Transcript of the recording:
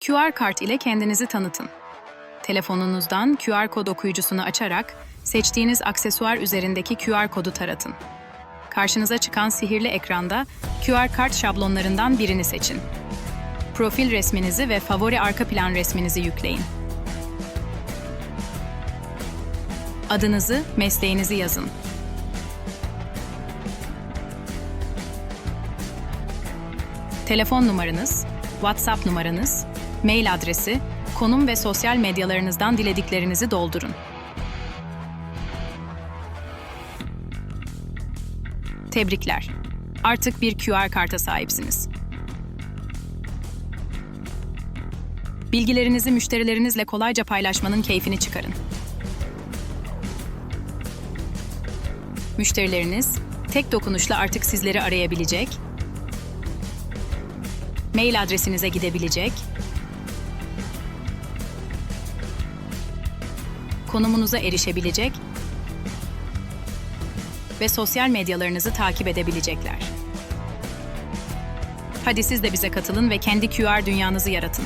QR kart ile kendinizi tanıtın. Telefonunuzdan QR kod okuyucusunu açarak seçtiğiniz aksesuar üzerindeki QR kodu taratın. Karşınıza çıkan sihirli ekranda QR kart şablonlarından birini seçin. Profil resminizi ve favori arka plan resminizi yükleyin. Adınızı, mesleğinizi yazın. Telefon numaranız, WhatsApp numaranız, mail adresi, konum ve sosyal medyalarınızdan dilediklerinizi doldurun. Tebrikler. Artık bir QR karta sahipsiniz. Bilgilerinizi müşterilerinizle kolayca paylaşmanın keyfini çıkarın. Müşterileriniz tek dokunuşla artık sizleri arayabilecek, mail adresinize gidebilecek, konumunuza erişebilecek ve sosyal medyalarınızı takip edebilecekler. Hadi siz de bize katılın ve kendi QR dünyanızı yaratın.